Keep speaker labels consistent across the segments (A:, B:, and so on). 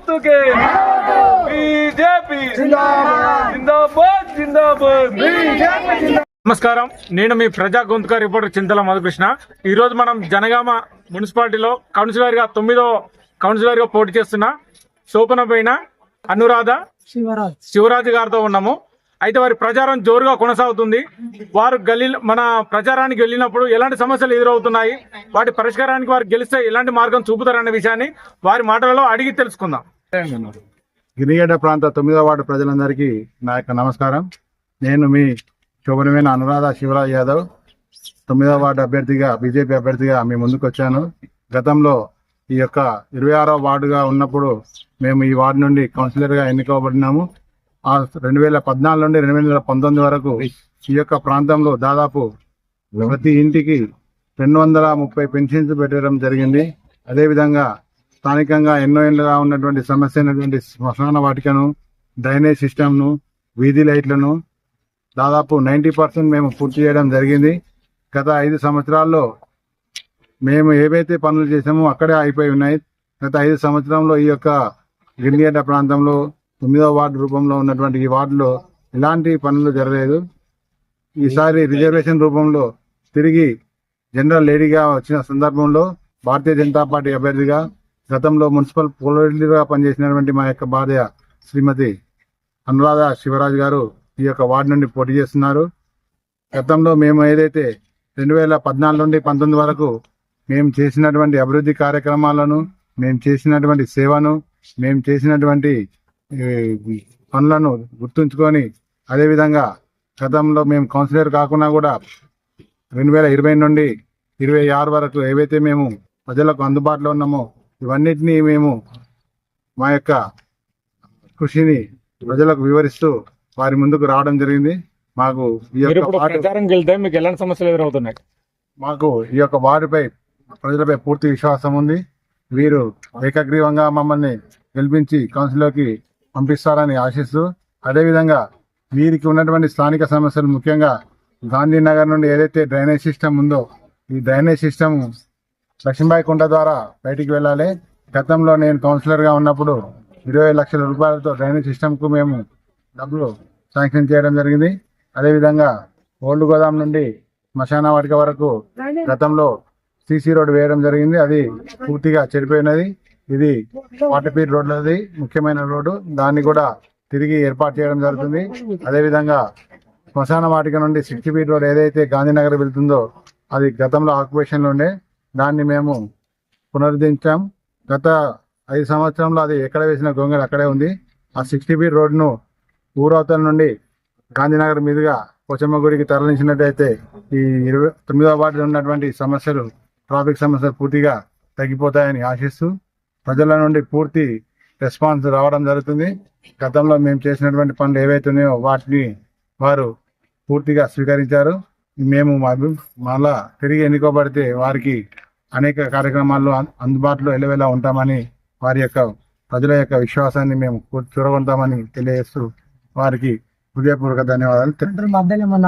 A: గుర్తుకే. బీజేపీ. జిందాబాద్. జిందాబాద్
B: నమస్కారం. నేను మీ ప్రజా గొంతుక రిపోర్టర్ చింతల మధుకృష్ణ. ఈ రోజు మనం జనగామ మున్సిపాలిటీలో కౌన్సిలర్గా తొమ్మిదో కౌన్సిలర్గా పోటీ చేస్తున్న శోభన పైన అనురాధ
C: శివరాజ్.
B: శివరాజు గారితో ఉన్నాము. అయితే వారి ప్రచారం జోరుగా కొనసాగుతుంది. వారు గల్లీ మన ప్రచారానికి వెళ్ళినప్పుడు ఎలాంటి సమస్యలు ఎదురవుతున్నాయి వాటి పరిష్కారానికి వారు గెలిస్తే ఎలాంటి మార్గం చూపుతారనే విషయాన్ని వారి మాటలలో అడిగి తెలుసుకుందాం.
D: గిరిగడ్డ ప్రాంత తొమ్మిదో వార్డు ప్రజలందరికీ నా యొక్క నమస్కారం. నేను మీ శోభనమైన అనురాధ శివరాజ్ యాదవ్ తొమ్మిదో వార్డు అభ్యర్థిగా బీజేపీ అభ్యర్థిగా మీ ముందుకు వచ్చాను. గతంలో ఈ యొక్క ఇరవై ఆరో వార్డుగా ఉన్నప్పుడు మేము ఈ వార్డు నుండి కౌన్సిలర్గా ఎన్నుకోబడినాము. ఆ రెండు వేల పద్నాలుగు నుండి రెండు వేల పంతొమ్మిది వరకు ఈ యొక్క ప్రాంతంలో దాదాపు ప్రతి ఇంటికి రెండు వందల ముప్పై పెన్షన్స్ పెట్టడం జరిగింది. అదేవిధంగా స్థానికంగా ఎన్నో ఏళ్ళుగా ఉన్నటువంటి సమస్య అయినటువంటి శ్మశాన వాటికను డ్రైనేజ్ సిస్టమ్ను వీధి లైట్లను దాదాపు నైంటీ పర్సెంట్ మేము పూర్తి చేయడం జరిగింది. గత ఐదు సంవత్సరాల్లో మేము ఏవైతే పనులు చేసామో అక్కడే అయిపోయి ఉన్నాయి. గత ఐదు సంవత్సరంలో ఈ యొక్క గిరిగడ్డ ప్రాంతంలో తొమ్మిదవ వార్డు రూపంలో ఉన్నటువంటి ఈ వార్డులో ఎలాంటి పనులు జరగలేదు. ఈసారి రిజర్వేషన్ రూపంలో తిరిగి జనరల్ లేడీగా వచ్చిన సందర్భంలో భారతీయ జనతా పార్టీ అభ్యర్థిగా గతంలో మున్సిపల్ పోలీసుగా పనిచేసినటువంటి మా యొక్క భార్య శ్రీమతి అనురాధ శివరాజ్ గారు ఈ యొక్క వార్డు నుండి పోటీ చేస్తున్నారు. గతంలో మేము ఏదైతే రెండు వేల పద్నాలుగు నుండి పంతొమ్మిది వరకు మేము చేసినటువంటి అభివృద్ధి కార్యక్రమాలను మేము చేసినటువంటి సేవను మేము చేసినటువంటి పనులను గుర్తుంచుకొని అదేవిధంగా గతంలో మేము కౌన్సిలర్ కాకుండా కూడా రెండు వేల ఇరవై నుండి ఇరవై ఆరు వరకు ఏవైతే మేము ప్రజలకు అందుబాటులో ఉన్నామో ఇవన్నిటినీ మేము మా యొక్క కృషిని ప్రజలకు వివరిస్తూ వారి ముందుకు రావడం జరిగింది. మాకు ఈ యొక్క
B: మీకు ఎలాంటి సమస్యలు ఎదురవుతున్నాయి?
D: మాకు ఈ యొక్క వార్డుపై ప్రజలపై పూర్తి విశ్వాసం ఉంది. వీరు ఏకగ్రీవంగా మమ్మల్ని గెలిపించి కౌన్సిల్లోకి పంపిస్తారని ఆశిస్తూ అదేవిధంగా వీరికి ఉన్నటువంటి స్థానిక సమస్యలు ముఖ్యంగా గాంధీనగర్ నుండి ఏదైతే డ్రైనేజ్ సిస్టమ్ ఉందో ఈ డ్రైనేజ్ సిస్టమ్ లక్ష్మీబాయి కుంట ద్వారా బయటికి వెళ్ళాలి. గతంలో నేను కౌన్సిలర్గా ఉన్నప్పుడు ఇరవై లక్షల రూపాయలతో డ్రైనేజ్ సిస్టమ్కు మేము డబ్బులు శాంక్షన్ చేయడం జరిగింది. అదేవిధంగా ఓల్డ్ గోదాం నుండి శ్మశాన వాటిక వరకు గతంలో సీసీ రోడ్డు వేయడం జరిగింది. అది పూర్తిగా చెడిపోయినది. ఇది వాటపీట్ రోడ్లది ముఖ్యమైన రోడ్డు. దాన్ని కూడా తిరిగి ఏర్పాటు చేయడం జరుగుతుంది. అదేవిధంగా శ్మశాన వాటిక నుండి సిక్స్టీ ఫీట్ రోడ్ ఏదైతే గాంధీనగర్ వెళ్తుందో అది గతంలో ఆక్యుపేషన్లో ఉండే దాన్ని మేము పునరుద్ధరించాం. గత ఐదు సంవత్సరంలో అది ఎక్కడ వేసిన గొంగళి అక్కడే ఉంది. ఆ సిక్స్టీ ఫీట్ రోడ్ను ఊరవతల నుండి గాంధీనగర్ మీదుగా పోచమ్మ గుడికి తరలించినట్టయితే ఈ ఇరవై తొమ్మిదవ వార్డులో ఉన్నటువంటి సమస్యలు ట్రాఫిక్ సమస్యలు పూర్తిగా తగ్గిపోతాయని ఆశిస్తూ ప్రజల నుండి పూర్తి రెస్పాన్స్ రావడం జరుగుతుంది. గతంలో మేము చేసినటువంటి పనులు ఏవైతే ఉన్నాయో వాటిని వారు పూర్తిగా స్వీకరించారు. మేము మళ్ళా తిరిగి ఎన్నుకోబడితే వారికి అనేక కార్యక్రమాల్లో అందుబాటులో ఎలవేలా ఉంటామని వారి యొక్క ప్రజల యొక్క విశ్వాసాన్ని మేము చూరగొంటామని తెలియజేస్తూ వారికి హృదయపూర్వక ధన్యవాదాలు
C: మధ్యలో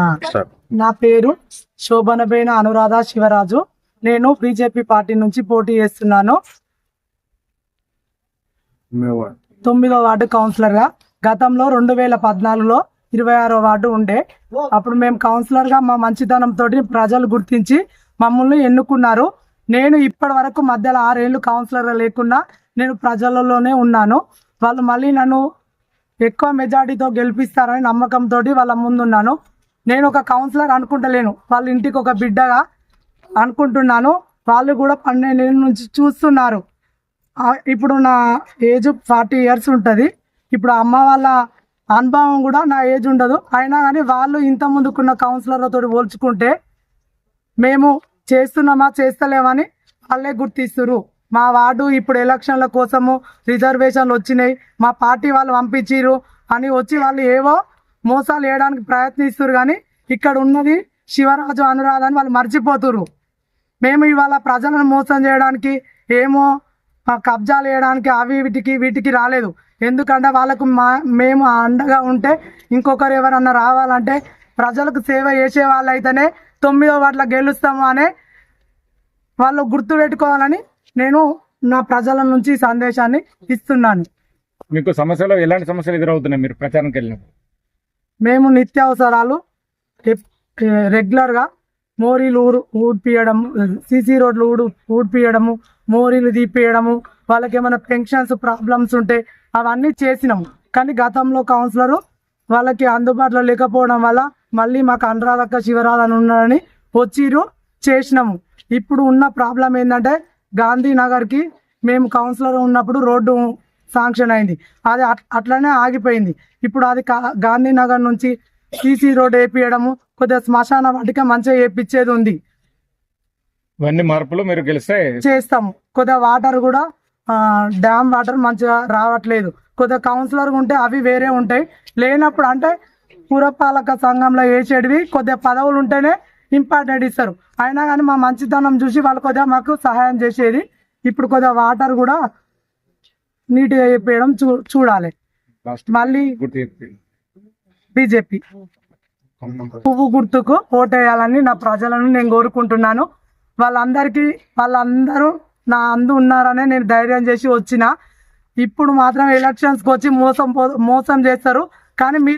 C: నా పేరు శోభనబైన అనురాధ శివరాజు. నేను బీజేపీ పార్టీ నుంచి పోటీ చేస్తున్నాను. తొమ్మిదో వార్డు కౌన్సిలర్గా గతంలో రెండు వేల పద్నాలుగులో ఇరవై ఆరో వార్డు ఉండే. అప్పుడు మేము కౌన్సిలర్గా మా మంచితనంతో ప్రజలు గుర్తించి మమ్మల్ని ఎన్నుకున్నారు. నేను ఇప్పటి వరకు మధ్యలో ఆరేళ్ళు కౌన్సిలర్ లేకుండా నేను ప్రజలలోనే ఉన్నాను. వాళ్ళు మళ్ళీ నన్ను ఎక్కువ మెజార్టీతో గెలిపిస్తారని నమ్మకంతో వాళ్ళ ముందున్నాను. నేను ఒక కౌన్సిలర్ అనుకుంటలేను. వాళ్ళ ఇంటికి ఒక బిడ్డగా అనుకుంటున్నాను. వాళ్ళు కూడా పన్నెండేళ్ళ నుంచి చూస్తున్నారు. ఇప్పుడు నా ఏజ్ ఫార్టీ ఇయర్స్ ఉంటుంది. ఇప్పుడు అమ్మ వాళ్ళ అనుభవం కూడా నా ఏజ్ ఉండదు. అయినా కానీ వాళ్ళు ఇంత ముందుకున్న కౌన్సిలర్లతో పోల్చుకుంటే మేము చేస్తున్నామా చేస్తలేమని వాళ్ళే గుర్తిస్తురు మా వార్డు ఇప్పుడు ఎలక్షన్ల కోసము రిజర్వేషన్లు వచ్చినాయి. మా పార్టీ వాళ్ళు పంపించిర్రు అని వచ్చి వాళ్ళు ఏవో మోసాలు వేయడానికి ప్రయత్నిస్తారు కానీ ఇక్కడ ఉన్నది శివరాజు అనురాధ అని వాళ్ళు మర్చిపోతురు మేము ఇవాళ ప్రజలను మోసం చేయడానికి ఏమో కబ్జాలు చేయడానికి అవి వీటికి వీటికి రాలేదు. ఎందుకంటే వాళ్ళకు మా మేము అండగా ఉంటే ఇంకొకరు ఎవరన్నా రావాలంటే ప్రజలకు సేవ చేసే వాళ్ళు అయితేనే తొమ్మిదో వాటిలో గెలుస్తాము అనే వాళ్ళు గుర్తు పెట్టుకోవాలని నేను నా ప్రజల నుంచి సందేశాన్ని ఇస్తున్నాను.
B: మీకు సమస్యలు ఎలాంటి సమస్యలు ఎదురవుతున్నాయి మీరు ప్రచారానికి వెళ్ళినప్పుడు?
C: మేము నిత్యావసరాలు రెగ్యులర్గా మోరీలు ఊరు ఊడిపియడం సీసీ రోడ్లు ఊడు ఊడిపియడము మోరీలు తీపేయడము వాళ్ళకి ఏమైనా పెన్షన్స్ ప్రాబ్లమ్స్ ఉంటే అవన్నీ చేసినాము. కానీ గతంలో కౌన్సిలరు వాళ్ళకి అందుబాటులో లేకపోవడం వల్ల మళ్ళీ మాకు అనురాధక్క శివరాధన ఉన్నారని వచ్చిరు చేసినాము. ఇప్పుడు ఉన్న ప్రాబ్లం ఏంటంటే గాంధీనగర్కి మేము కౌన్సిలర్ ఉన్నప్పుడు రోడ్డు శాంక్షన్ అయింది. అది అట్- అట్లనే ఆగిపోయింది. ఇప్పుడు అది కా- గాంధీనగర్ నుంచి సీసీ రోడ్ వేపియడము కొద్దిగా శ్మశాన వాటిక మంచిగా వేపించేది ఉంది.
B: ఇవన్నీ మార్పులు మీరు గెలిస్తే
C: చేస్తాము. కొద్దిగా వాటర్ కూడా ఆ, డ్యామ్ వాటర్ మంచిగా రావట్లేదు. కొద్దిగా కౌన్సిలర్ ఉంటే అవి వేరే ఉంటాయి. లేనప్పుడు అంటే పురపాలక సంఘంలో వేసేటివి కొద్దిగా పదవులు ఉంటేనే ఇంపార్టెంట్ ఇస్తారు. అయినా కానీ మా మంచితనం చూసి వాళ్ళు కొద్దిగా మాకు సహాయం చేసేది. ఇప్పుడు కొద్దిగా వాటర్ కూడా నీట్గా వేయడం చూ చూడాలి. మళ్ళీ బీజేపీ. పువ్వు గుర్తుకు ఓటేయాలని నా ప్రజలను నేను కోరుకుంటున్నాను. వాళ్ళందరికీ వాళ్ళందరూ నా అందు ఉన్నారనే నేను ధైర్యం చేసి వచ్చిన. ఇప్పుడు మాత్రం ఎలక్షన్స్కి వచ్చి మోసం పో- మోసం చేస్తారు. కానీ మీ